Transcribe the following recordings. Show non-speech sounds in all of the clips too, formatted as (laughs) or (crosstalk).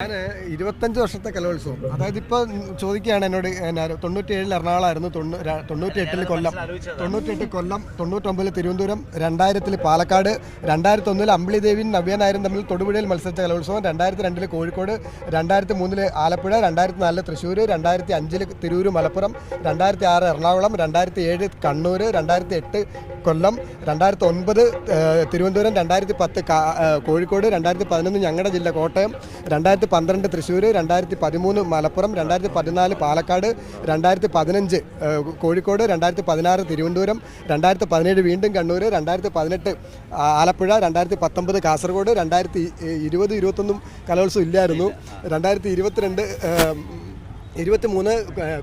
ഞാൻ ഇരുപത്തഞ്ച് വർഷത്തെ കലോത്സവം. അതായത് ഇപ്പോൾ ചോദിക്കുകയാണ് എന്നോട് തൊണ്ണൂറ്റി തൊണ്ണൂറ്റിയേഴിൽ എറണാകുളമായിരുന്നു തൊണ്ണൂറ്റി എട്ടിൽ തൊണ്ണൂറ്റിയെട്ടിൽ കൊല്ലം. തൊണ്ണൂറ്റിയെട്ട് കൊല്ലം തൊണ്ണൂറ്റൊമ്പതിൽ തിരുവനന്തപുരം രണ്ടായിരത്തിൽ പാലക്കാട് രണ്ടായിരത്തി ഒന്നിൽ അമ്പിളി ദേവിയും നവ്യ നായരും തമ്മിൽ തൊടുപുഴയിൽ മത്സരിച്ച കലോത്സവം രണ്ടായിരത്തി രണ്ടിൽ കോഴിക്കോട് രണ്ടായിരത്തി മൂന്നിൽ ആലപ്പുഴ രണ്ടായിരത്തി നാലിൽ തൃശ്ശൂർ രണ്ടായിരത്തി അഞ്ചിൽ തിരൂർ മലപ്പുറം രണ്ടായിരത്തി ആറ് എറണാകുളം രണ്ടായിരത്തി ഏഴ് കണ്ണൂർ രണ്ടായിരത്തി എട്ട് കൊല്ലം രണ്ടായിരത്തി ഒൻപത് തിരുവനന്തപുരം രണ്ടായിരത്തി പത്ത് കോഴിക്കോട് രണ്ടായിരത്തി പതിനൊന്ന് ഞങ്ങളുടെ ജില്ല കോട്ടയം രണ്ടായിരത്തി പന്ത്രണ്ട് തൃശ്ശൂർ രണ്ടായിരത്തി പതിമൂന്ന് മലപ്പുറം രണ്ടായിരത്തി പതിനാല് പാലക്കാട് രണ്ടായിരത്തി പതിനഞ്ച് കോഴിക്കോട് രണ്ടായിരത്തി പതിനാറ് തിരുവനന്തപുരം രണ്ടായിരത്തി പതിനേഴ് വീണ്ടും കണ്ണൂർ രണ്ടായിരത്തി പതിനെട്ട് ആലപ്പുഴ രണ്ടായിരത്തി പത്തൊമ്പത് കാസർഗോഡ് രണ്ടായിരത്തി ഇരുപത് ഇരുപത്തൊന്നും കലോത്സവം ഇല്ലായിരുന്നു. രണ്ടായിരത്തി ഇരുപത്തിരണ്ട് ഇരുപത്തി മൂന്ന്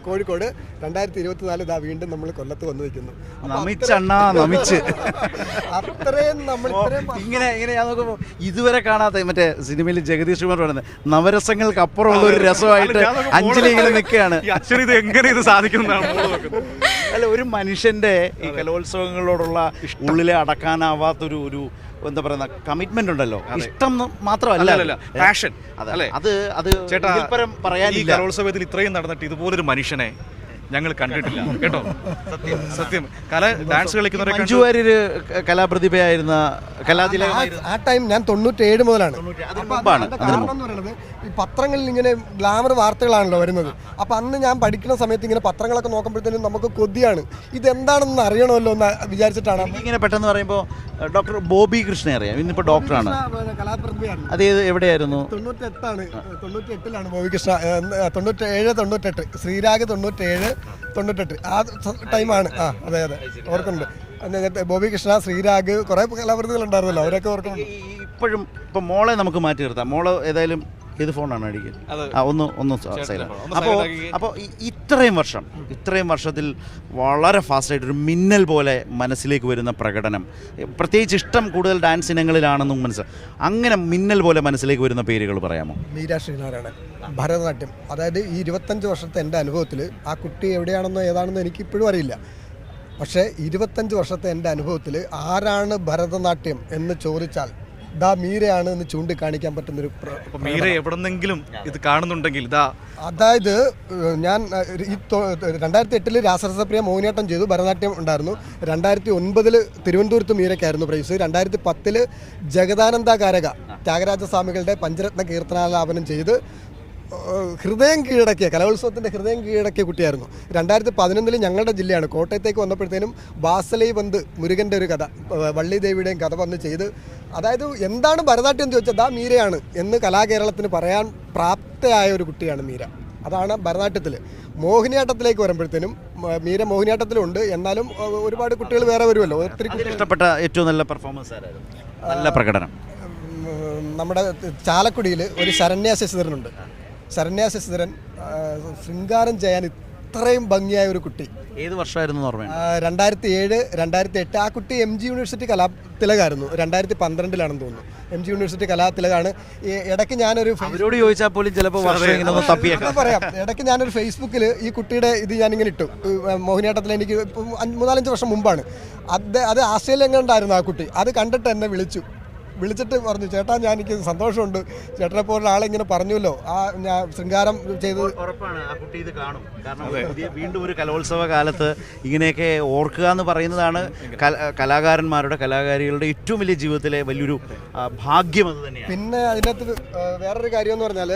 കോഴിക്കോട് രണ്ടായിരത്തി ഇരുപത്തിനാല് ഇതാ വീണ്ടും നമ്മൾ കൊല്ലത്ത് വന്നു നിൽക്കുന്നു. അത്രയും നമ്മൾ ഇങ്ങനെ ഇങ്ങനെ ഞാൻ നോക്കുമ്പോൾ ഇതുവരെ കാണാത്ത മറ്റേ സിനിമയിൽ ജഗദീഷ് കുമാർ പറയുന്നത് നവരസങ്ങൾക്ക് അപ്പുറമുള്ള ഒരു രസമായിട്ട് അഞ്ജലി ഇങ്ങനെ നിൽക്കുകയാണ്. ഇത് എങ്ങനെ ഇത് സാധിക്കുന്നതാണ്. അല്ല ഒരു മനുഷ്യന്റെ ഈ കലോത്സവങ്ങളോടുള്ള ഉള്ളിലെ അടക്കാനാവാത്തൊരു ഒരു എന്താ പറയുന്ന കമ്മിറ്റ്മെന്റ് ഉണ്ടല്ലോ. ഇഷ്ടം മാത്രമല്ല പാഷൻ. അതെ. അത്. അത് പറയാനില്ല. കലോത്സവത്തിൽ ഇത്രയും നടന്നിട്ട് ഇതുപോലൊരു മനുഷ്യനെ ഞങ്ങൾ കണ്ടിട്ടില്ല. കേട്ടോ? സത്യം സത്യം. കല ഡാൻസ് കളിക്കുന്നവരെ. മഞ്ജു കലാപ്രതിഭയായിരുന്ന കലാതില ആ ടൈം ഞാൻ തൊണ്ണൂറ്റേഴ് മുതലാണ്. അതിന് അപ്പൊ മുമ്പാണ്, അതിന്റെ കാരണം എന്ന് പറയുന്നത് ഈ പത്രങ്ങളിൽ ഇങ്ങനെ ഗ്ലാമർ വാർത്തകളാണല്ലോ വരുന്നത്. അപ്പൊ അന്ന് ഞാൻ പഠിക്കുന്ന സമയത്ത് ഇങ്ങനെ പത്രങ്ങളൊക്കെ നോക്കുമ്പോഴത്തേനും നമുക്ക് കൊതിയാണ്. ഇതെന്താണെന്ന് അറിയണമല്ലോ എന്ന് വിചാരിച്ചിട്ടാണ്. ഇങ്ങനെ പെട്ടെന്ന് പറയുമ്പോൾ ഡോക്ടർ ബോബി കൃഷ്ണ അറിയാം. ഇന്നിപ്പോ ഡോക്ടറാണ്. കലാപ്രതിഭയാണ്. എവിടെയായിരുന്നു തൊണ്ണൂറ്റി എവിടെയായിരുന്നു? തൊണ്ണൂറ്റെട്ടാണ് തൊണ്ണൂറ്റി എട്ടിലാണ് ബോബികൃഷ്ണ തൊണ്ണൂറ്റേഴ് തൊണ്ണൂറ്റെട്ട്. ശ്രീരാഗ് തൊണ്ണൂറ്റേഴ് തൊണ്ണൂറ്റെട്ട്. ആ ടൈമാണ്. ആ അതെ അതെ. ഓർക്കുന്നുണ്ട്. ബോബി കൃഷ്ണ ശ്രീരാഗ് കുറെ കലാപ്രതികൾ ഉണ്ടായിരുന്നല്ലോ അവരൊക്കെ ഓർക്കുന്നുണ്ട്. ഇപ്പോഴും ഇപ്പം മോളെ നമുക്ക് മാറ്റി നിർത്താം. മോൾ ഏതായാലും ഏത് ഫോണാണ് അടിക്കുക ഒന്ന് ഒന്ന് അപ്പോൾ അപ്പോൾ ഇത്രയും വർഷം ഇത്രയും വർഷത്തിൽ വളരെ ഫാസ്റ്റായിട്ട് ഒരു മിന്നൽ പോലെ മനസ്സിലേക്ക് വരുന്ന പ്രകടനം. പ്രത്യേകിച്ച് ഇഷ്ടം കൂടുതൽ ഡാൻസ് ഇനങ്ങളിലാണെന്നും മനസ്സിലാവും അങ്ങനെ മിന്നൽ പോലെ മനസ്സിലേക്ക് വരുന്ന പേരുകൾ പറയാമോ? മീരാ ശ്രീനാരായണൻ ഭരതനാട്യം. അതായത് ഈ ഇരുപത്തഞ്ച് വർഷത്തെ എന്റെ അനുഭവത്തിൽ ആ കുട്ടി എവിടെയാണെന്നോ ഏതാണെന്നോ എനിക്ക് ഇപ്പോഴും അറിയില്ല. പക്ഷേ ഇരുപത്തഞ്ച് വർഷത്തെ എന്റെ അനുഭവത്തിൽ ആരാണ് ഭരതനാട്യം എന്ന് ചോദിച്ചാൽ ദാ മീരയാണ് എന്ന് ചൂണ്ടിക്കാണിക്കാൻ പറ്റുന്നൊരു ഒരു മീര എവിടെന്നെങ്കിലും ഇത് കാണുന്നുണ്ടെങ്കിൽ ഇതാ അതായത് ഞാൻ ഈ രണ്ടായിരത്തി എട്ടിൽ രാസരസപ്രിയ മോഹിനിയാട്ടം ചെയ്തു ഭരതനാട്യം ഉണ്ടായിരുന്നു. രണ്ടായിരത്തി ഒൻപതിൽ തിരുവനന്തപുരത്ത് മീരയ്ക്കായിരുന്നു പ്രൈസ് രണ്ടായിരത്തി പത്തിൽ ജഗദാനന്ദ കാരക ത്യാഗരാജസ്വാമികളുടെ പഞ്ചരത്ന കീർത്തനാലാപനം ചെയ്ത് ഹൃദയം കീഴടക്കിയ കലോത്സവത്തിന്റെ ഹൃദയം കീഴടക്കിയ കുട്ടിയായിരുന്നു. രണ്ടായിരത്തി പതിനൊന്നിൽ ഞങ്ങളുടെ ജില്ലയാണ്. കോട്ടയത്തേക്ക് വന്നപ്പോഴത്തേനും ബാസലൈ വന്ത് മുരുകന്റെ ഒരു കഥ വള്ളിദേവിയുടെയും വള്ളി ദേവിയുടെയും കഥ വന്ന് ചെയ്ത് അതായത് എന്താണ് ഭരതനാട്യം എന്ന് ചോദിച്ചാൽ ദാ മീരയാണ് എന്ന് കലാകേരളത്തിന് പറയാൻ പ്രാപ്തയായ ഒരു കുട്ടിയാണ് മീര. അതാണ് ഭരതനാട്യത്തിൽ മോഹിനിയാട്ടത്തിലേക്ക് വരുമ്പോഴത്തേനും മീര മോഹിനിയാട്ടത്തിലുണ്ട്. എന്നാലും ഒരുപാട് കുട്ടികൾ വേറെ വരുമല്ലോ. ഒത്തിരി ഇഷ്ടപ്പെട്ട ഏറ്റവും നല്ല പെർഫോമൻസ് നല്ല പ്രകടനം. നമ്മുടെ ചാലക്കുടിയിൽ ഒരു ശരണ്യ ശശിധരനുണ്ട് ശരണ്യ ശശിധരൻ ശൃംഗാരം ചെയ്യാൻ ഇത്രയും ഭംഗിയായ ഒരു കുട്ടി. ഏത് വർഷമായിരുന്നു രണ്ടായിരത്തി ഏഴ് രണ്ടായിരത്തി എട്ട് ആ കുട്ടി എം ജി യൂണിവേഴ്സിറ്റി കലാ തിലകായിരുന്നു. രണ്ടായിരത്തി പന്ത്രണ്ടിലാണെന്ന് തോന്നുന്നു. എം ജി യൂണിവേഴ്സിറ്റി കലാ തിലകാണ്. ഇടയ്ക്ക് ഞാനൊരു അവരോട് ചോദിച്ചാൽ പോലും ചിലപ്പോൾ പറയാം. ഇടയ്ക്ക് ഞാനൊരു ഫേസ്ബുക്കിൽ ഈ കുട്ടിയുടെ ഇത് ഞാനിങ്ങനെ ഇട്ടു. മോഹിനിയാട്ടത്തിൽ എനിക്ക് മൂന്നാലഞ്ച് വർഷം മുമ്പാണ്. അത് അത് ആസ്ട്രേലിയ എങ്ങാണ്ടായിരുന്നു ആ കുട്ടി. അത് കണ്ടിട്ട് എന്നെ വിളിച്ചു. വിളിച്ചിട്ട് പറഞ്ഞു ചേട്ടാ ഞാൻ എനിക്ക് സന്തോഷമുണ്ട്. ചേട്ടനെ പോലെ ആളെ ഇങ്ങനെ പറഞ്ഞല്ലോ ആ ഞാൻ ശൃംഗാരം ചെയ്ത് ഉറപ്പാണ് ആ കുട്ടി ഇത് കാണും. കാരണം പുതിയ വീണ്ടും ഒരു കലോത്സവ കാലത്ത് ഇങ്ങനെയൊക്കെ ഓർക്കുക എന്ന് പറയുന്നതാണ് കല- കലാകാരന്മാരുടെ കലാകാരികളുടെ ഏറ്റവും വലിയ ജീവിതത്തിലെ വലിയൊരു ആ, ഭാഗ്യം അത് തന്നെയാണ്. പിന്നെ അതിനകത്ത് വേറൊരു കാര്യം എന്ന് പറഞ്ഞാൽ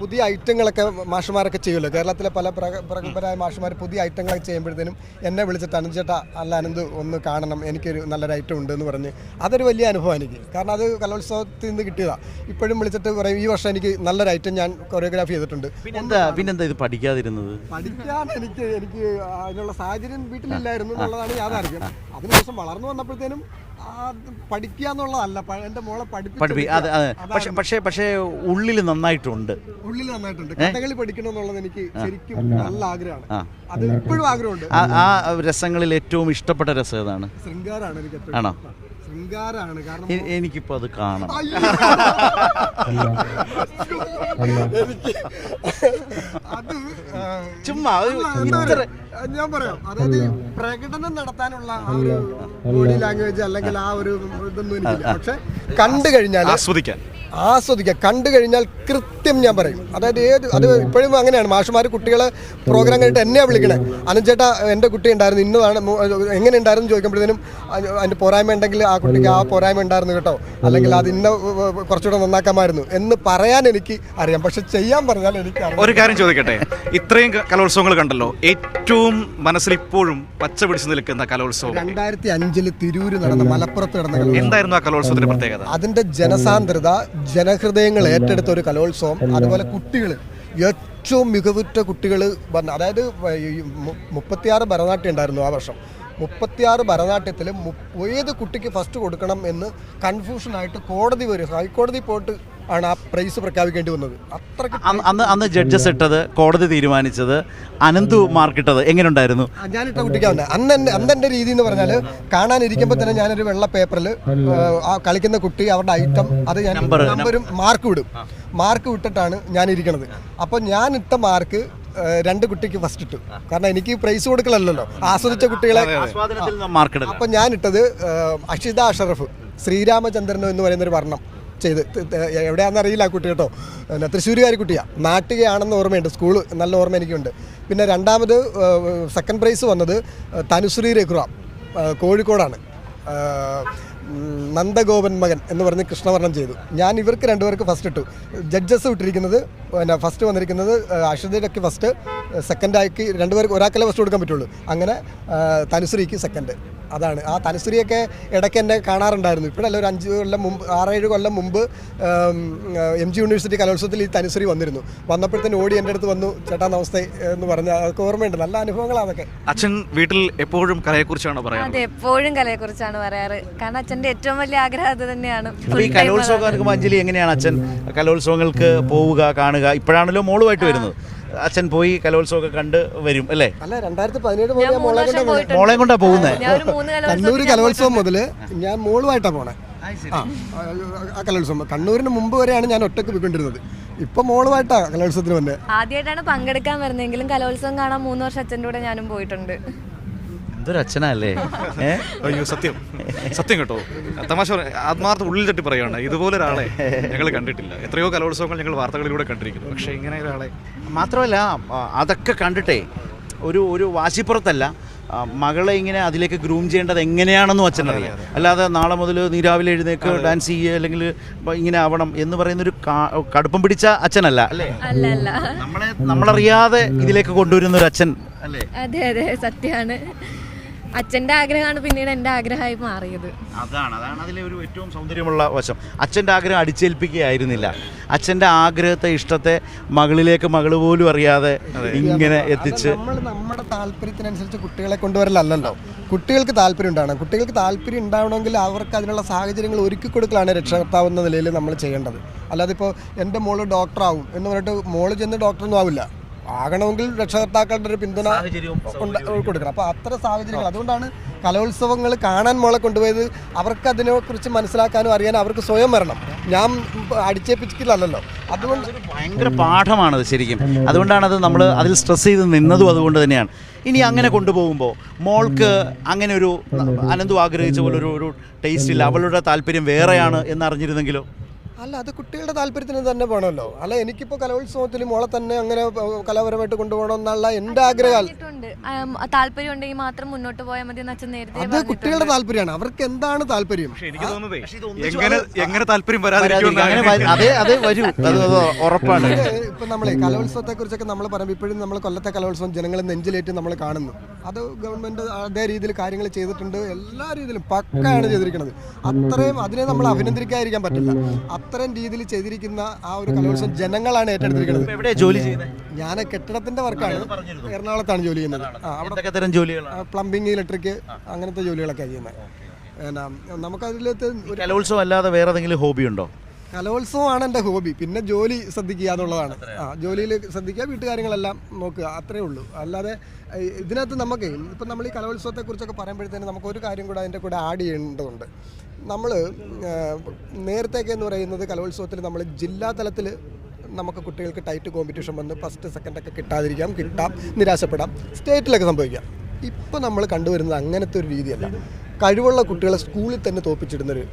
പുതിയ ഐറ്റങ്ങളൊക്കെ മാഷുമാരൊക്കെ ചെയ്യുമല്ലോ? കേരളത്തിലെ പല പ്രഗ- പ്രഗത്ഭരായ മാഷുമാർ പുതിയ ഐറ്റങ്ങളൊക്കെ ചെയ്യുമ്പോഴത്തേനും എന്നെ വിളിച്ചിട്ട് അനുചേട്ടാ അല്ല അനന്ത് ഒന്ന് കാണണം എനിക്കൊരു നല്ലൊരു ഐറ്റം ഉണ്ട് എന്ന് പറഞ്ഞ് അതൊരു വലിയ അനുഭവം എനിക്ക്. കാരണം അത് കലോത്സവത്തിൽ നിന്ന് കിട്ടിയതാണ് ഇപ്പോഴും വിളിച്ചിട്ട് പറയും ഈ വർഷം എനിക്ക് നല്ലൊരു ഐറ്റം ഞാൻ കൊറിയോഗ്രാഫി ചെയ്തിട്ടുണ്ട്. പിന്നെന്താ പിന്നെന്താ ഇത് പഠിക്കാതിരുന്നത്? പഠിക്കാൻ എനിക്ക് എനിക്ക് അതിനുള്ള സാഹചര്യം വീട്ടിലില്ലായിരുന്നു എന്നുള്ളതാണ് യാഥാർത്ഥ്യം. അതിനുശേഷം വളർന്നു വന്നപ്പോഴത്തേനും ആ പഠിക്കുക എന്നുള്ളതല്ല എന്റെ മോളെ പഠിപ്പി പഠിപ്പിച്ച് അതെ അതെ. പക്ഷെ പക്ഷേ പക്ഷേ ഉള്ളിൽ നന്നായിട്ടുണ്ട്. ഉള്ളിൽ നന്നായിട്ടുണ്ട്. കഥകളി പഠിക്കണം എന്നുള്ളത് എനിക്ക് ശരിക്കും നല്ല ആഗ്രഹമാണ്. അത് ഇപ്പോഴും ആഗ്രഹമുണ്ട്. ആ രസങ്ങളിൽ ഏറ്റവും ഇഷ്ടപ്പെട്ട രസം ഏതാണ്? ശൃംഗാരാണ് എനിക്ക് ഏറ്റവും ആണോ? ശൃംഗാരാണ് കാരണം എനിക്കിപ്പോൾ അത് കാണണം. അയ്യോ. എനിക്ക് അത് ചുമ്മാ ഞാൻ പറയാം. അതായത് പ്രകടനം നടത്താനുള്ള ആ ഒരു ബോഡി ലാംഗ്വേജ് അല്ലെങ്കിൽ ആ ഒരു ഇതൊന്നും എനിക്കില്ല. പക്ഷെ കണ്ടു കഴിഞ്ഞാൽ ആസ്വദിക്കാൻ. ആസ്വദിക്കുക കണ്ടു കഴിഞ്ഞാൽ കൃത്യം ഞാൻ പറയും. അതായത് ഏത് അത് ഇപ്പോഴും അങ്ങനെയാണ്. മാഷുമാർ കുട്ടികളെ പ്രോഗ്രാം കഴിഞ്ഞിട്ട് എന്നെയാ വിളിക്കണേ. അനുചേട്ടാ എന്റെ കുട്ടി ഉണ്ടായിരുന്നു. ഇന്നതാണ് എങ്ങനെ ഉണ്ടായിരുന്നു ചോദിക്കുമ്പോഴത്തേനും അതിന്റെ പോരായ്മ ഉണ്ടെങ്കിൽ ആ കുട്ടിക്ക് ആ പോരായ്മ ഉണ്ടായിരുന്നു കേട്ടോ. അല്ലെങ്കിൽ അത് ഇന്ന കുറച്ചുകൂടെ നന്നാക്കാമായിരുന്നു എന്ന് പറയാൻ എനിക്ക് അറിയാം. പക്ഷെ ചെയ്യാൻ പറഞ്ഞാൽ എനിക്ക് ഒരു കാര്യം ചോദിക്കട്ടെ? ഇത്രയും കലോത്സവങ്ങൾ കണ്ടല്ലോ. ഏറ്റവും മനസ്സിൽ ഇപ്പോഴും പച്ച പിടിച്ചു നിൽക്കുന്ന കലോത്സവം. രണ്ടായിരത്തി അഞ്ചിൽ തിരൂര് നടന്ന മലപ്പുറത്ത് നടന്ന കലോത്സവം. എന്തായിരുന്നു ആ കലോത്സവത്തിന്റെ പ്രത്യേകത? അതിന്റെ ജനസാന്ദ്രത ജനഹൃദയങ്ങൾ ഏറ്റെടുത്ത ഒരു കലോത്സവം. അതുപോലെ കുട്ടികൾ ഏറ്റവും മികവുറ്റ കുട്ടികൾ വന്ന അതായത് മുപ്പത്തിയാറ് ഭരതനാട്യം ഉണ്ടായിരുന്നു ആ വർഷം. മുപ്പത്തിയാറ് ഭരതനാട്യത്തിൽ ഏത് കുട്ടിക്ക് ഫസ്റ്റ് കൊടുക്കണം എന്ന് കൺഫ്യൂഷനായിട്ട് കോടതി വരും. ഹൈക്കോടതി പോയിട്ട് ആണ് ആ പ്രൈസ് പ്രഖ്യാപിക്കേണ്ടി വന്നത്. അത്രയ്ക്ക് അന്ന് അന്ന് ജഡ്ജസ് ഇട്ടത് കോടതി തീരുമാനിച്ചത് അനന്തു മാർക്കിട്ടത് എങ്ങനെയുണ്ടായിരുന്നു? ഞാനിട്ട കുട്ടിക്കാവുന്ന അന്ന് എന്റെ അന്ന് എന്റെ രീതി എന്ന് പറഞ്ഞാൽ കാണാനിരിക്കുമ്പോൾ തന്നെ ഞാനൊരു വെള്ള പേപ്പറിൽ ആ കളിക്കുന്ന കുട്ടി അവരുടെ ഐറ്റം അത് ഞാൻ നമ്പറും നമ്പരും മാർക്ക് വിടും മാർക്ക് വിട്ടിട്ടാണ് ഞാൻ ഇരിക്കണത് അപ്പോൾ ഞാൻ ഇട്ട മാർക്ക് രണ്ട് കുട്ടിക്ക് ഫസ്റ്റ് ഇട്ടു. കാരണം എനിക്ക് പ്രൈസ് കൊടുക്കലല്ലോ ആസ്വദിച്ച കുട്ടികളെ ആസ്വാദനത്തിൽ നിന്ന് ഇട്ടത് അപ്പം ഞാനിട്ടത് അക്ഷിത അഷറഫ് ശ്രീരാമചന്ദ്രനോ എന്ന് പറയുന്ന ഒരു വർണം. ചെയ്ത് എവിടെയാണെന്ന് അറിയില്ല ആ കുട്ടി കേട്ടോ. പിന്നെ തൃശ്ശൂരുകാരി കുട്ടിയാണ് നാട്ടികയാണെന്ന് ഓർമ്മയുണ്ട്. സ്കൂൾ നല്ല ഓർമ്മ എനിക്കുണ്ട്. പിന്നെ രണ്ടാമത് സെക്കൻഡ് പ്രൈസ് വന്നത് തനുശ്രീ രഘുറ. കോഴിക്കോടാണ്. നന്ദഗോപൻ മകൻ എന്ന് പറഞ്ഞ് കൃഷ്ണവർണം ചെയ്തു. ഞാൻ ഇവർക്ക് രണ്ടുപേർക്ക് ഫസ്റ്റ് ഇട്ടു. ജഡ്ജസ് വിട്ടിരിക്കുന്നത് പിന്നെ ഫസ്റ്റ് വന്നിരിക്കുന്നത് അശ്വതിക്ക് ഫസ്റ്റ് സെക്കൻഡാക്കി രണ്ടുപേർക്ക് ഒരാൾക്കല്ലേ ഫസ്റ്റ് കൊടുക്കാൻ പറ്റുള്ളൂ. അങ്ങനെ തനുശ്രീക്ക് സെക്കൻഡ് അതാണ്. ആ തലശ്ശേരിയൊക്കെ ഇടയ്ക്ക് എന്നെ കാണാറുണ്ടായിരുന്നു. ഇപ്പോഴല്ല ഒരു അഞ്ച് കൊല്ലം മുമ്പ് ആറേഴ് കൊല്ലം മുമ്പ് എം ജി യൂണിവേഴ്സിറ്റി കലോത്സവത്തിൽ ഈ തനുശ്രീ വന്നിരുന്നു. വന്നപ്പോഴത്തേന് ഓടി എന്റെ അടുത്ത് വന്നു ചേട്ടാ നമസ്തേ എന്ന് പറഞ്ഞ. അതൊക്കെ ഓർമ്മയുണ്ട്. നല്ല അനുഭവങ്ങളാണ് അതൊക്കെ. അച്ഛൻ വീട്ടിൽ എപ്പോഴും കലയെക്കുറിച്ചാണ് പറയാറ്? അതെ എപ്പോഴും കലയെക്കുറിച്ചാണ് പറയാറ്. കാരണം അച്ഛന്റെ ഏറ്റവും വലിയ ആഗ്രഹം അത് തന്നെയാണ്. ഈ കലോത്സവം നടക്കുമ്പോൾ അഞ്ജലി എങ്ങനെയാണ് അച്ഛൻ കലോത്സവങ്ങൾക്ക് പോവുക കാണുക? ഇപ്പോഴാണല്ലോ മോളുമായിട്ട് വരുന്നത്. അച്ഛൻ പോയി കലോത്സവമൊക്കെ കണ്ട് വരും അല്ലേ? അല്ല രണ്ടായിരത്തി പതിനേഴ് മുതൽ ഞാൻ ഞാൻ മോളെ കൊണ്ടാ പോണെ. മോളെ കൊണ്ടാ പോകുന്നത് ഞാൻ ഒരു മൂന്ന് കണ്ണൂർ കലോത്സവം മുതൽ ഞാൻ മോളുമായിട്ടാണ് പോണേ. ആ ആ കലോത്സവം. കണ്ണൂരിന് മുമ്പ് വരെയാണ് ഞാൻ ഒറ്റയ്ക്ക് പോയിക്കൊണ്ടിരുന്നത്. ഇപ്പൊ മോളുമായിട്ടാ കലോത്സവത്തിന് വന്നത് ആദ്യമായിട്ടാണ് പങ്കെടുക്കാൻ വരുന്നതെങ്കിലും കലോത്സവം കാണാൻ മൂന്ന് വർഷം അച്ഛന്റെ കൂടെ ഞാനും പോയിട്ടുണ്ട്. എന്തൊരു അച്ഛനല്ലേ? (laughs) അയ്യോ സത്യം. സത്യം കേട്ടോ. തമാശ ആത്മാർത്ഥം ഉള്ളിൽ തട്ടി പറയുകയാണ്. ഇതുപോലെ ഒരാളെ ഞങ്ങൾ കണ്ടിട്ടില്ല. എത്രയോ കലോത്സവങ്ങൾ ഞങ്ങൾ വാർത്തകളിലൂടെ കണ്ടിരിക്കുന്നു. പക്ഷേ ഇങ്ങനെ ഒരാളെ മാത്രമല്ല അതൊക്കെ കണ്ടിട്ടേ ഒരു ഒരു വാശിപ്പുറത്തല്ല മകളെ ഇങ്ങനെ അതിലേക്ക് ഗ്രൂം ചെയ്യേണ്ടത് എങ്ങനെയാണെന്നും അച്ഛനറിയാം. അല്ലാതെ നാളെ മുതൽ നീ രാവിലെ എഴുന്നേക്ക് ഡാൻസ് ചെയ്യുക അല്ലെങ്കിൽ ഇങ്ങനെ ആവണം എന്ന് പറയുന്ന ഒരു കടുപ്പം പിടിച്ച അച്ഛനല്ല. അല്ല? നമ്മളെ നമ്മളറിയാതെ ഇതിലേക്ക് കൊണ്ടുവരുന്ന ഒരു അച്ഛൻ. അല്ലേ? അതെ അതെ. സത്യമാണ് അച്ഛന്റെ ആഗ്രഹമാണ് പിന്നീട് എന്റെ ആഗ്രഹമായി മാറിയത്. അതാണ് അതാണ് അതിലെ ഒരു ഏറ്റവും സൗന്ദര്യമുള്ള വശം. അച്ഛന്റെ ആഗ്രഹം അടിച്ചേൽപ്പിക്കുകയായിരുന്നില്ല. അച്ഛന്റെ ആഗ്രഹത്തെ ഇഷ്ടത്തെ മകളിലേക്ക് മകൾ പോലും അറിയാതെ ഇങ്ങനെ എത്തിച്ച് നമ്മൾ നമ്മുടെ താല്പര്യത്തിനനുസരിച്ച് കുട്ടികളെ കൊണ്ടുവരലല്ലോ കുട്ടികൾക്ക് താല്പര്യം ഉണ്ടാവണം. കുട്ടികൾക്ക് താല്പര്യം ഉണ്ടാവണമെങ്കിൽ അവർക്ക് അതിനുള്ള സാഹചര്യങ്ങൾ ഒരുക്കി കൊടുക്കലാണ് രക്ഷകർത്താവുന്ന നിലയിൽ നമ്മൾ ചെയ്യേണ്ടത്. അല്ലാതെ ഇപ്പോൾ എന്റെ മോൾ ഡോക്ടറാവും എന്ന് പറഞ്ഞിട്ട് മോൾ ചെന്ന് ഡോക്ടറൊന്നും ആവില്ല. ആകണമെങ്കിൽ രക്ഷകർത്താക്കളുടെ ഒരു പിന്തുണ കൊടുക്കണം. അപ്പോൾ അത്തരം സാഹചര്യങ്ങൾ. അതുകൊണ്ടാണ് കലോത്സവങ്ങൾ കാണാൻ മോളെ കൊണ്ടുപോയത്. അവർക്ക് അതിനെക്കുറിച്ച് മനസ്സിലാക്കാനും അറിയാനും അവർക്ക് സ്വയം വരണം. ഞാൻ അടിച്ചേപ്പിച്ചിട്ടില്ലല്ലോ അതുകൊണ്ട് അതൊരു ഭയങ്കര പാഠമാണത് ശരിക്കും. അതുകൊണ്ടാണ് അത് നമ്മൾ അതിൽ സ്ട്രെസ് ചെയ്ത് നിന്നതും അതുകൊണ്ട് തന്നെയാണ്. ഇനി അങ്ങനെ കൊണ്ടുപോകുമ്പോൾ മോൾക്ക് അങ്ങനെ ഒരു അനന്തു ആഗ്രഹിച്ച പോലെ ഒരു ഒരു ടേസ്റ്റ് ഇല്ല. അവളുടെ താല്പര്യം വേറെയാണ് എന്ന് അറിഞ്ഞിരുന്നെങ്കിലോ അല്ല അത് കുട്ടികളുടെ താല്പര്യത്തിന് തന്നെ പോകണമല്ലോ അല്ല എനിക്കിപ്പോൾ കലോത്സവത്തിൽ മോളെ തന്നെ അങ്ങനെ കലാപരമായിട്ട് കൊണ്ടുപോകണം എന്നുള്ള എന്റെ ആഗ്രഹം താല്പര്യം ഉണ്ടെങ്കിൽ മാത്രം മുന്നോട്ട് പോയാൽ മതി അത് കുട്ടികളുടെ താല്പര്യമാണ്. അവർക്ക് എന്താണ് താല്പര്യം? എങ്ങനെ എങ്ങനെ താല്പര്യം അങ്ങനെ അതെ അതെ വരൂ. അത് അത് ഉറപ്പാണ്. ഇപ്പൊ നമ്മളെ കലോത്സവത്തെ കുറിച്ചൊക്കെ നമ്മൾ പറയുമ്പോൾ ഇപ്പോഴും നമ്മൾ കൊല്ലത്തെ കലോത്സവം ജനങ്ങളെ നെഞ്ചിലേറ്റ് നമ്മൾ കാണുന്നു. അത് ഗവൺമെന്റ് അതേ രീതിയിൽ കാര്യങ്ങൾ ചെയ്തിട്ടുണ്ട്. എല്ലാ രീതിയിലും പക്കയാണ് ചെയ്തിരിക്കുന്നത്. അത്രയും അതിനെ നമ്മൾ അഭിനന്ദിക്കാതിരിക്കാൻ പറ്റില്ല. അത്രയും രീതിയിൽ ചെയ്തിരിക്കുന്ന ആ ഒരു കലോത്സവം ജനങ്ങളാണ് ഏറ്റെടുത്തിരിക്കുന്നത്. ജോലി ചെയ്യുന്നത് ഞാൻ കെട്ടിടത്തിന്റെ വർക്കാണ്. എറണാകുളത്താണ് ജോലി ചെയ്യുന്നത്. ആ അവിടെ തരം ജോലികളാണ് പ്ലംബിങ് ഇലക്ട്രിക് അങ്ങനത്തെ ജോലികളൊക്കെ ചെയ്യുന്നത്. പിന്നെ നമുക്കതിലത്ത് ഒരു കലോത്സവം അല്ലാതെ വേറെ ഏതെങ്കിലും ഹോബി ഉണ്ടോ? കലോത്സവമാണ് എന്റെ ഹോബി പിന്നെ ജോലി ശ്രദ്ധിക്കുക എന്നുള്ളതാണ്. ആ ജോലിയിൽ ശ്രദ്ധിക്കുക വീട്ടുകാര്യങ്ങളെല്ലാം നോക്കുക. അത്രേ ഉള്ളൂ. അല്ലാതെ ഇതിനകത്ത് നമുക്ക് ഇപ്പം നമ്മൾ ഈ കലോത്സവത്തെക്കുറിച്ചൊക്കെ പറയുമ്പോഴത്തേന് നമുക്ക് ഒരു കാര്യം കൂടെ അതിന്റെ കൂടെ ആഡ് ചെയ്യേണ്ടതുണ്ട്. നമ്മൾ നേരത്തേക്ക് എന്ന് പറയുന്നത് കലോത്സവത്തിൽ നമ്മൾ ജില്ലാ തലത്തിൽ നമുക്ക് കുട്ടികൾക്ക് ടൈറ്റ് കോമ്പറ്റീഷൻ വന്ന് ഫസ്റ്റ് സെക്കൻഡൊക്കെ കിട്ടാതിരിക്കാം കിട്ടാം നിരാശപ്പെടാം സ്റ്റേറ്റിലൊക്കെ സംഭവിക്കാം. ഇപ്പം നമ്മൾ കണ്ടുവരുന്നത് അങ്ങനത്തെ ഒരു രീതിയല്ല. കഴിവുള്ള കുട്ടികളെ സ്കൂളിൽ തന്നെ തോപ്പിച്ചിടുന്നൊരു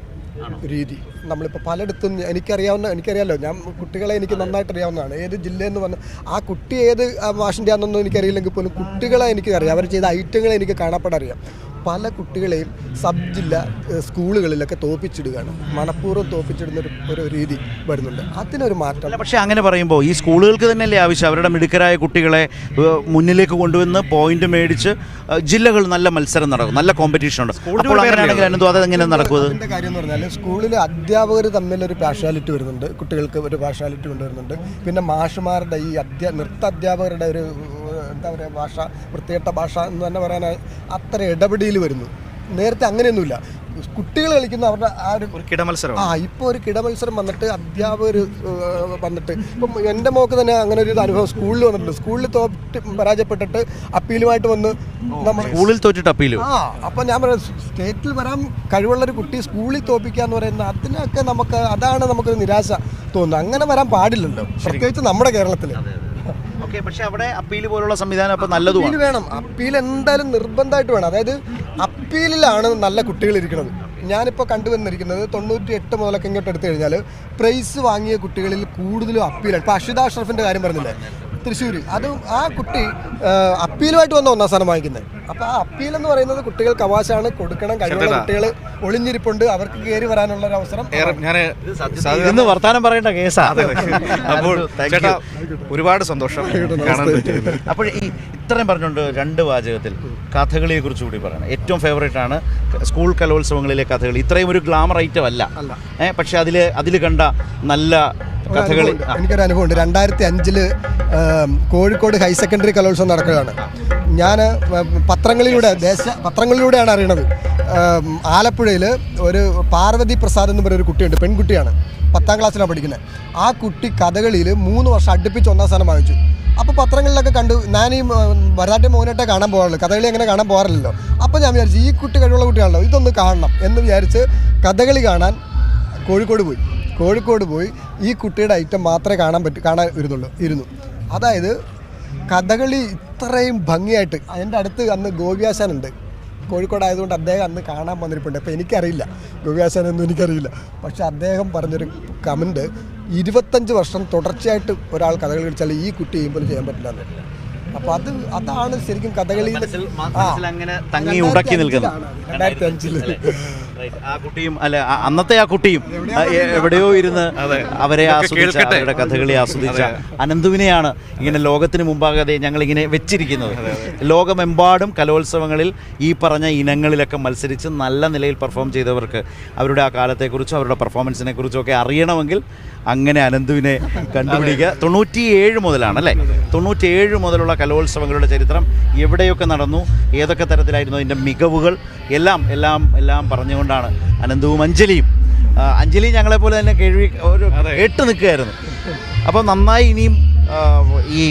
രീതി. നമ്മളിപ്പോൾ പലയിടത്തും എനിക്കറിയാവുന്ന എനിക്കറിയാമല്ലോ ഞാൻ കുട്ടികളെ എനിക്ക് നന്നായിട്ട് അറിയാവുന്നതാണ്. ഏത് ജില്ലയെന്ന് പറഞ്ഞാൽ ആ കുട്ടി ഏത് വാഷിന്റെ ആണെന്നൊന്നും എനിക്കറിയില്ലെങ്കിൽ പോലും കുട്ടികളെ എനിക്കറിയാം. അവർ ചെയ്ത ഐറ്റങ്ങളെ എനിക്ക് കാണപ്പെടറിയാം പല കുട്ടികളെയും സബ് ജില്ല സ്കൂളുകളിലൊക്കെ തോപ്പിച്ചിടുകയാണ്. മനഃപൂർവം തോപ്പിച്ചിടുന്ന ഒരു ഒരു രീതി വരുന്നുണ്ട്. അതിനൊരു മാറ്റം. പക്ഷേ അങ്ങനെ പറയുമ്പോൾ ഈ സ്കൂളുകൾക്ക് തന്നെയല്ലേ ആവശ്യം? അവരുടെ മിടുക്കരായ കുട്ടികളെ മുന്നിലേക്ക് കൊണ്ടുവന്ന് പോയിന്റ് മേടിച്ച് ജില്ലകൾ നല്ല മത്സരം നടക്കും നല്ല കോമ്പറ്റീഷൻ ഉണ്ട്. അപ്പോൾ അങ്ങനെയാണെങ്കിൽ അനന്തു അതെങ്ങനെ നടക്കും അതിന്റെ കാര്യം എന്ന് പറഞ്ഞാൽ സ്കൂളിൽ അധ്യാപകർ തമ്മിലൊരു പാഷ്വാലിറ്റി വരുന്നുണ്ട്. കുട്ടികൾക്ക് ഒരു പാഷ്വാലിറ്റി കൊണ്ടുവരുന്നുണ്ട്. പിന്നെ മാഷുമാരുടെ ഈ അധ്യാ നൃത്ത അധ്യാപകരുടെ ഒരു എന്താ പറയുക ഭാഷ വൃത്തികെട്ട ഭാഷ എന്ന് തന്നെ പറയാനായി അത്ര ഇടപെടിയിൽ വരുന്നു. നേരത്തെ അങ്ങനെയൊന്നുമില്ല. കുട്ടികൾ കളിക്കുന്ന അവരുടെ ആ ഒരു കിടമത്സരം ആ ഇപ്പോൾ ഒരു കിടമത്സരം വന്നിട്ട് അധ്യാപകർ വന്നിട്ട് ഇപ്പം എന്റെ മോക്ക് തന്നെ അങ്ങനെ ഒരു അനുഭവം സ്കൂളിൽ വന്നിട്ടുണ്ട്. സ്കൂളിൽ തോറ്റ് പരാജയപ്പെട്ടിട്ട് അപ്പീലുമായിട്ട് വന്ന് നമ്മൾ സ്കൂളിൽ തോറ്റിട്ട് അപ്പീലും. ആ അപ്പം ഞാൻ പറയാം സ്റ്റേറ്റിൽ വരാൻ കഴിവുള്ള ഒരു കുട്ടി സ്കൂളിൽ തോപ്പിക്കുക എന്ന് പറയുന്ന അതിനൊക്കെ നമുക്ക് അതാണ് നമുക്കൊരു നിരാശ തോന്നുന്നത്. അങ്ങനെ വരാൻ പാടില്ലല്ലോ. പ്രത്യേകിച്ച് നമ്മുടെ കേരളത്തിൽ ഓക്കെ പക്ഷേ അവിടെ അപ്പീൽ പോലുള്ള സംവിധാനം അപ്പൊ നല്ലതുമാണ്. വേണം. അപ്പീൽ എന്തായാലും നിർബന്ധമായിട്ട് വേണം. അതായത് അപ്പീലിലാണ് നല്ല കുട്ടികൾ ഇരിക്കുന്നത്. ഞാനിപ്പോൾ കണ്ടുവന്നിരിക്കുന്നത് തൊണ്ണൂറ്റി എട്ട് മുതലൊക്കെ ഇങ്ങോട്ട് എടുത്തു കഴിഞ്ഞാൽ പ്രൈസ് വാങ്ങിയ കുട്ടികളിൽ കൂടുതലും അപ്പീലാണ്. ഇപ്പോൾ അഷിത അഷ്റഫിന്റെ കാര്യം പറഞ്ഞില്ലേ? തൃശ്ശൂർ അത് ആ കുട്ടി അപ്പീലുമായിട്ട് വന്ന ഒന്നാം സ്ഥാനം വാങ്ങിക്കുന്നത് അപ്പോൾ ആ അപ്പീൽ എന്ന് പറയുന്നത് കുട്ടികൾക്ക് അവകാശമാണ്. കൊടുക്കണം. കഴിവുള്ള കുട്ടികൾ ഒളിഞ്ഞിരിപ്പുണ്ട്. അവർക്ക് കയറി വരാനുള്ള ഒരു അവസരം ഞാൻ ഇന്ന് വർത്താനം പറയേണ്ട കേസാ. അപ്പോൾ ചേട്ടാ ഒരുപാട് സന്തോഷം അപ്പോൾ ഈ ഇത്രയും പറഞ്ഞുകൊണ്ട് രണ്ട് വാചകത്തിൽ കഥകളിയെ കുറിച്ച് കൂടി പറയണം. ഏറ്റവും ഫേവറേറ്റ് ആണ് സ്കൂൾ കലോത്സവങ്ങളിലെ കഥകളി. ഇത്രയും ഒരു ഗ്ലാമർ ഐറ്റം അല്ല. ഏഹ് പക്ഷെ അതിൽ അതിൽ കണ്ട നല്ല കഥകളി. എനിക്കൊരു അനുഭവമുണ്ട്. രണ്ടായിരത്തി അഞ്ചിൽ കോഴിക്കോട് ഹയർ സെക്കൻഡറി കലോത്സവം നടക്കുകയാണ്. ഞാൻ പത്രങ്ങളിലൂടെ ദേശ പത്രങ്ങളിലൂടെയാണ് അറിയണത്. ആലപ്പുഴയിൽ ഒരു പാർവതി പ്രസാദ് എന്ന് പറയുന്ന ഒരു കുട്ടിയുണ്ട് പെൺകുട്ടിയാണ്. പത്താം ക്ലാസ്സിലാണ് പഠിക്കുന്നത്. ആ കുട്ടി കഥകളിയിൽ മൂന്ന് വർഷം അടുപ്പിച്ച് ഒന്നാം സ്ഥാനം വാങ്ങിച്ചു. അപ്പോൾ പത്രങ്ങളിലൊക്കെ കണ്ടു ഞാൻ ഈ ഭരതാട്യം മോഹനായിട്ടേ കാണാൻ പോകാറുള്ളൂ കഥകളി അങ്ങനെ കാണാൻ പോകാറില്ലല്ലോ. അപ്പോൾ ഞാൻ വിചാരിച്ചു ഈ കുട്ടി കഴിവുള്ള കുട്ടിയാണല്ലോ ഇതൊന്ന് കാണണം എന്ന് വിചാരിച്ച് കഥകളി കാണാൻ കോഴിക്കോട് പോയി. കോഴിക്കോട് പോയി ഈ കുട്ടിയുടെ ഐറ്റം മാത്രമേ കാണാൻ പറ്റൂ കാണാൻ ഇരുന്നുള്ളൂ ഇരുന്നു. അതായത് കഥകളി ഇത്രയും ഭംഗിയായിട്ട് അതിന്റെ അടുത്ത് അന്ന് ഗോപിയാശാനുണ്ട് കോഴിക്കോട് ആയതുകൊണ്ട് അദ്ദേഹം അന്ന് കാണാൻ വന്നിരിപ്പുണ്ട്. അപ്പോൾ എനിക്കറിയില്ല. ഗോപിയാശാനൊന്നും എനിക്കറിയില്ല. പക്ഷേ അദ്ദേഹം പറഞ്ഞൊരു കമന്റ് ഇരുപത്തഞ്ച് വർഷം തുടർച്ചയായിട്ട് ഒരാൾ കഥകളി കളിച്ചാൽ ഈ കുട്ടി ചെയ്യുമ്പോൾ ചെയ്യാൻ പറ്റില്ല എന്ന് അപ്പോൾ അത് അതാണ് ശരിക്കും നിൽക്കുന്നു രണ്ടായിരത്തി അഞ്ചിൽ. ആ കുട്ടിയും അല്ല അന്നത്തെ ആ കുട്ടിയും എവിടെയോ ഇരുന്ന് അവരെ ആസ്വദിച്ച അവരുടെ കഥകളി ആസ്വദിച്ച അനന്തുവിനെയാണ് ഇങ്ങനെ ലോകത്തിന് മുമ്പാകെ ഞങ്ങൾ ഇങ്ങനെ വെച്ചിരിക്കുന്നത് ലോകമെമ്പാടും കലോത്സവങ്ങളിൽ ഈ പറഞ്ഞ ഇനങ്ങളിലൊക്കെ മത്സരിച്ച് നല്ല നിലയിൽ പെർഫോം ചെയ്തവർക്ക് അവരുടെ ആ കാലത്തെക്കുറിച്ചും അവരുടെ പെർഫോമൻസിനെ കുറിച്ചും ഒക്കെ അറിയണമെങ്കിൽ അങ്ങനെ അനന്തുവിനെ കണ്ടുപിടിക്കുക. തൊണ്ണൂറ്റിയേഴ് മുതലാണ് അല്ലേ? തൊണ്ണൂറ്റിയേഴ് മുതലുള്ള കലോത്സവങ്ങളുടെ ചരിത്രം എവിടെയൊക്കെ നടന്നു? ഏതൊക്കെ തരത്തിലായിരുന്നു അതിന്റെ മികവുകൾ? എല്ലാം എല്ലാം എല്ലാം പറഞ്ഞുകൊണ്ടാണ് അനന്തവും അഞ്ജലിയും. അഞ്ജലി ഞങ്ങളെപ്പോലെ തന്നെ കേൾവി ഒരു കേട്ട് നിൽക്കുകയായിരുന്നു. അപ്പോൾ നന്നായി ഇനിയും ഈ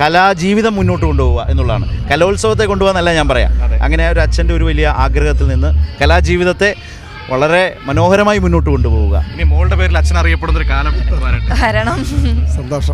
കലാജീവിതം മുന്നോട്ട് കൊണ്ടുപോവുക എന്നുള്ളതാണ്. കലോത്സവത്തെ കൊണ്ടുപോകാന്നല്ല ഞാൻ പറയാം. അങ്ങനെ ഒരു അച്ഛന്റെ ഒരു വലിയ ആഗ്രഹത്തിൽ നിന്ന് കലാജീവിതത്തെ വളരെ മനോഹരമായി മുന്നോട്ട് കൊണ്ടുപോവുക. ഇനി മോളുടെ പേരിൽ അച്ഛൻ അറിയപ്പെടുന്ന ഒരു കാലം വരണം. സന്തോഷം.